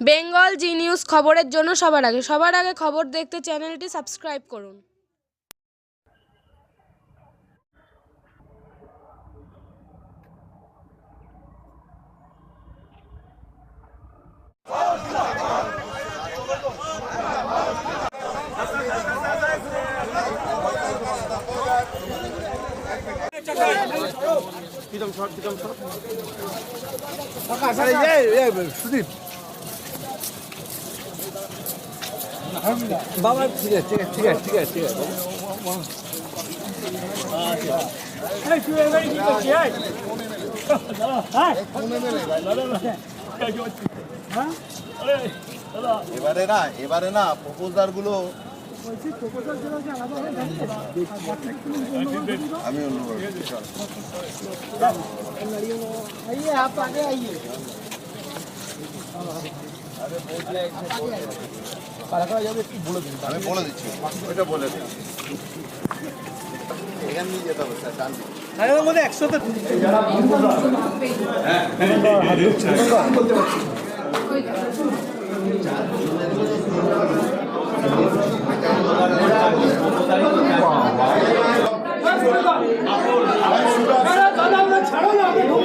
বেঙ্গল জি news খবরের জন্য সবার আগে। সবার আগে খবর দেখতে চ্যানেলটি সাবস্ক্রাইব করুন। বাবা ঠিক আছে ঠিক আছে ঠিক আছে এবারে না এবারে না প্রপোজালগুলো আমি অনুভব আমি বলে দিচ্ছি। ওইটা বলে দিই এখান দিয়ে যেতে হবে স্যার ডান দিকে। দিদি, please,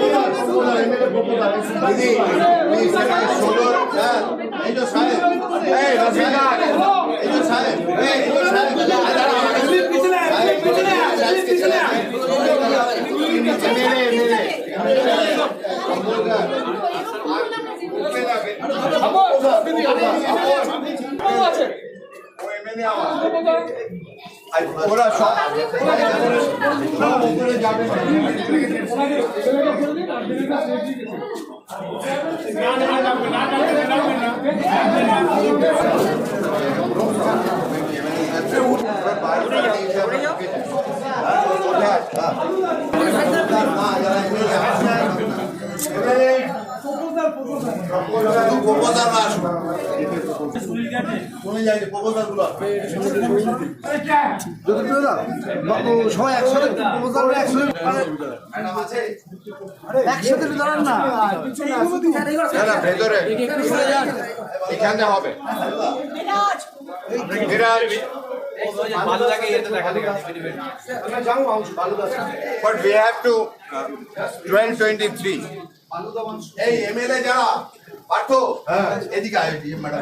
ষোলো, হ্যাঁ, এই যে ভেতরে এখানে হবে But we have to uh, 1223. এই এমএলএ যারা পাঠ এদিকে আয়োজি ম্যাডাম।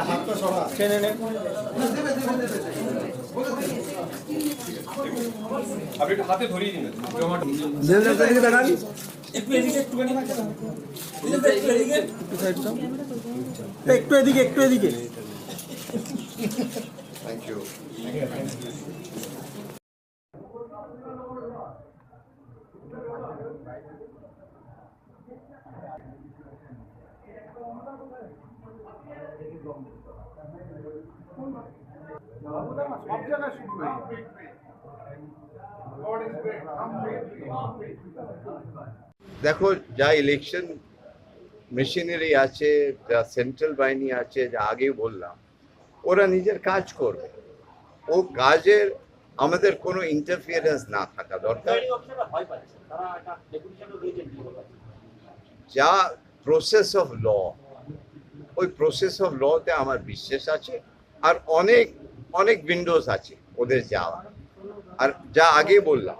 হাতটা হাতে ধরিয়ে দিকে একটু এদিকে একটু এদিকে একটু এদিকে। ম্যাডাম দিকে দেখান একটু এদিকে একটু এদিকে থ্যাংক ইউ দেখো যা ইলেকশন মেশিনারি আছে যা সেন্ট্রাল বাহিনী আছে যা আগেই বললাম ওরা নিজের কাজ করবে। ও কাজের আমাদের কোনো ইন্টারফিয়ারেন্স না থাকা দরকার। যা প্রসেস অফ ল ওই প্রসেস অফ লতে আমার বিশ্বাস আছে। আর অনেক অনেক উইন্ডোজ আছে ওদের যাওয়া। আর যা আগে বললাম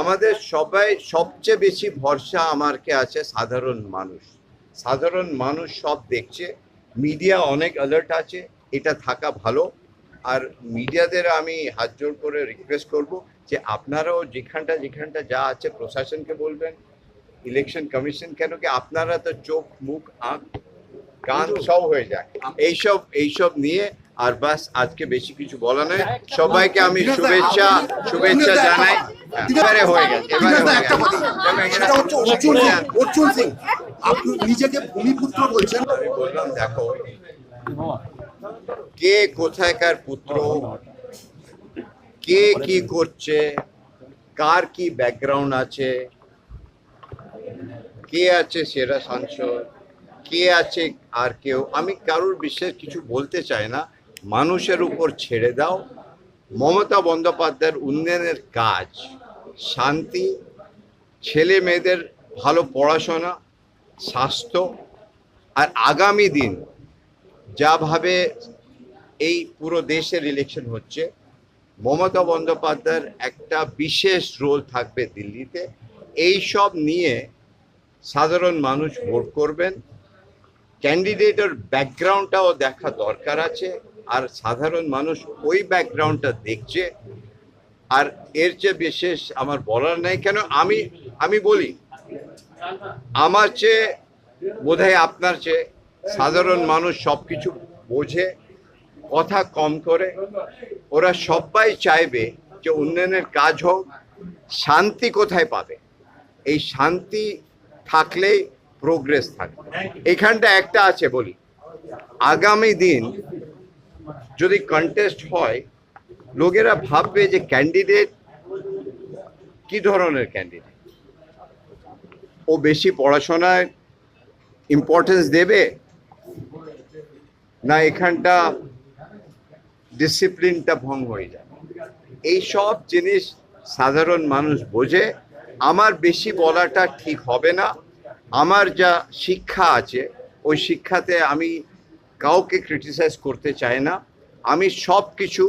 আমাদের সবাই সবচেয়ে বেশি ভরসা আমারকে আছে সাধারণ মানুষ। সাধারণ মানুষ সব দেখছে মিডিয়া অনেক অ্যালার্ট আছে। এটা থাকা ভালো। আর মিডিয়াদের আমি হাত জোর করে রিকোয়েস্ট করব যে আপনারাও যেখানটা যেখানটা যা আছে প্রশাসনকে বলবেন ইলেকশন কমিশন কেন কি আপনারা তো চোখ মুখ আঁক কান সব হয়ে যায়। এইসব এইসব নিয়ে আর বাস আজকে বেশি কিছু বলা নয়। সবাইকে আমি শুভেচ্ছা শুভেচ্ছা জানাই। এবারে হয়ে গেছে এবারে হয়ে আপনি নিজেকে ভূমিপুত্র বলছেন। আমি বললাম দেখো কে কোথায়কার পুত্র? কে কি করছে? কার কি ব্যাকগ্রাউন্ড আছে? কে আছে সেরা সাংসদ? কে আছে আর কেউ? আমি কারোর বিশেষ কিছু বলতে চাই না। মানুষের উপর ছেড়ে দাও। মমতা বন্দ্যোপাধ্যায়ের উন্নয়নের কাজ, শান্তি, ছেলে মেয়েদের ভালো পড়াশোনা, স্বাস্থ্য, আর আগামী দিন যাভাবে এই পুরো দেশের ইলেকশন হচ্ছে, মমতা বন্দ্যোপাধ্যায়ের একটা বিশেষ রোল থাকবে দিল্লিতে। এই সব নিয়ে সাধারণ মানুষ ভোট করবেন। ক্যান্ডিডেটের ব্যাকগ্রাউন্ডটাও দেখা দরকার আছে, আর সাধারণ মানুষ ওই ব্যাকগ্রাউন্ডটা দেখছে। আর এর চেয়ে বিশেষ আমার বলার নেই, কেন আমি আমি বলি, আমার চেয়ে বোধহয় আপনার চেয়ে সাধারণ মানুষ সব কিছু বোঝে, কথা কম করে। ওরা সবাই চাইবে যে উন্নয়নের কাজ হোক, শান্তি কোথায় পাবে? এই শান্তি থাকলেই প্রোগ্রেস থাকবে। এখানটা একটা আছে বলি। আগামী দিন যদি কন্টেস্ট হয়, লোকেরা ভাববে যে ক্যান্ডিডেট কি ধরনের ক্যান্ডিডেট ও বেশি পড়াশোনায় ইম্পর্টেন্স দেবে না, এখানটা ডিসিপ্লিনটা ভঙ্গ হয়ে যাবে এই সব জিনিস সাধারণ মানুষ বোঝে। আমার বেশি বলাটা ঠিক হবে না। আমার যা শিক্ষা আছে, ওই শিক্ষাতে আমি কাউকে ক্রিটিসাইজ করতে চাই না। আমি সব কিছু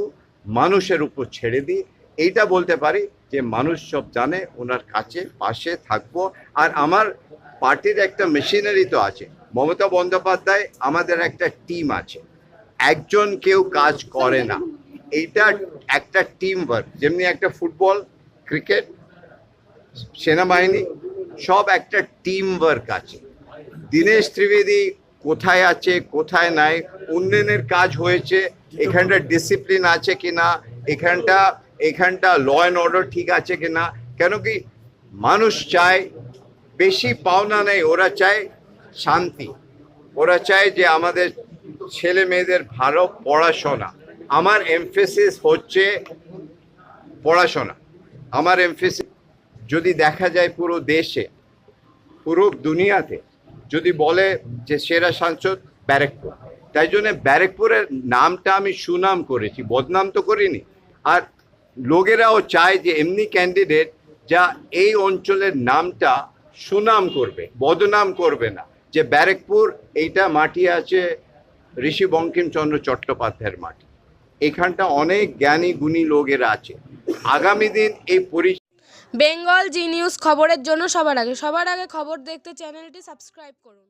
মানুষের উপর ছেড়ে দিই। এইটা বলতে পারি যে, মানুষ সব জানে, ওনার কাছে, পাশে থাকব। আর আমার পার্টির একটা মেশিনারি তো আছে। মমতা বন্দ্যোপাধ্যায় আমাদের একটা টিম আছে। একজন কেউ কাজ করে না। এইটা একটা টিম ওয়ার্ক যেমনি একটা ফুটবল, ক্রিকেট, সেনাবাহিনী, সব একটা টিম ওয়ার্ক আছে। দীনেশ ত্রিবেদী কোথায় আছে, কোথায় নাই, উন্নয়নের কাজ হয়েছে, এখানটা ডিসিপ্লিন আছে কি না এখানটা এখানটা ল অ্যান্ড অর্ডার ঠিক আছে কি না কেন কি মানুষ চায় বেশি পাওনা নেই, ওরা চায় শান্তি। ওরা চায় যে আমাদের ছেলে মেয়েদের ভালো পড়াশোনা। আমার এমফেসিস হচ্ছে পড়াশোনা। আমার এমফেসিস যদি দেখা যায় পুরো দেশে, পুরো দুনিয়াতে, যদি বলে যে সেরা সাংসদ ব্যারেকপুর। তাই জন্য ব্যারেকপুরের নামটা আমি সুনাম করেছি, বদনাম তো করিনি। আর লোকেরাও চায় যে এমনি ক্যান্ডিডেট যা এই অঞ্চলের নামটা সুনাম করবে, বদনাম করবে না। যে ব্যারেকপুর, এইটা মাটি আছে ঋষি বঙ্কিমচন্দ্র চট্টোপাধ্যায়ের মাটি। এখানটা অনেক জ্ঞানী, গুণী লোকেরা আছে। আগামী দিন এই পরি বেঙ্গল জি নিউজ খবরের জন্য সবার আগে সবার আগে খবর দেখতে চ্যানেলটি সাবস্ক্রাইব করুন।